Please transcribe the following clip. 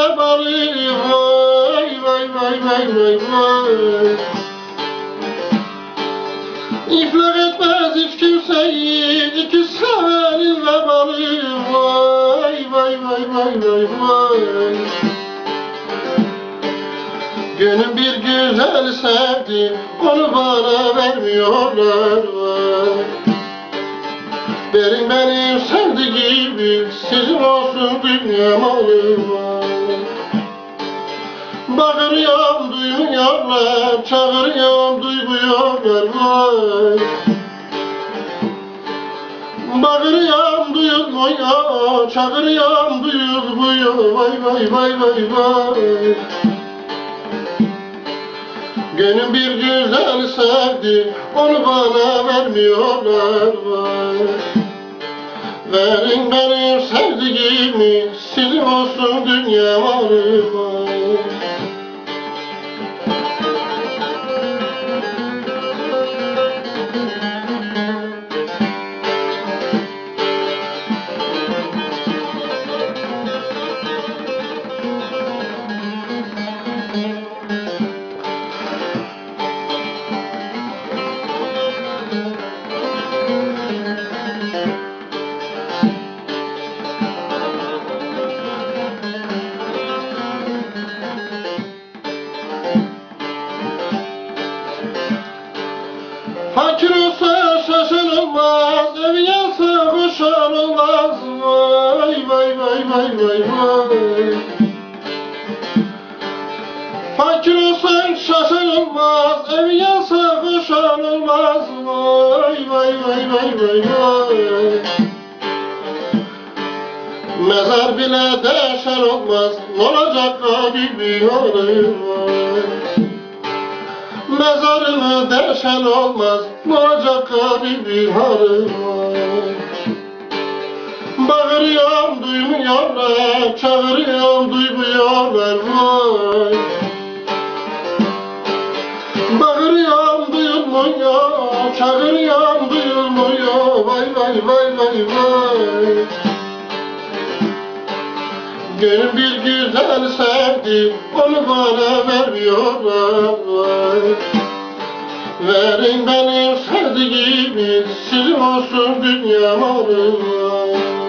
vebalı vay vay vay vay vay vay. İflah etmez hiç kimseyi iki sevenin vebalı vay vay vay vay vay vay. Gönül bir güzel sevdi onu bana vermiyorlar vay. Verin benim sevdiğimi sizin olsun dünyam olma Bağırıyorum duymuyorlar, çağırıyorum duymuyorlar Bağırıyorum duyulmuyor, çağırıyorum duyulmuyor vay vay vay vay vay. Gönül bir güzel sevdi, onu bana vermiyorlar vay Verin benim sevdiğimi, sizin olsun dünya malı Fakir olsa şaşırılmaz, evi yansa boşanılmaz. Vay vay vay vay vay vay. Fakir olsan şaşırılmaz, evi yansa boşanılmaz. Vay vay vay vay vay vay. Mezar bile deşer olmaz, ne olacak habibi halim var. Mezarımı deşen olmaz olacak halim var. Bağırıyorum duymuyorlar Çağırıyorum duymuyorlar vay Bağırıyorum duyulmuyor Çağırıyorum duyulmuyor. Vay vay vay vay vay Gönül bir güzel sevdi, onu bana vermiyorlar. Verin benim sevdiğimi, sizin olsun dünya malı. vay.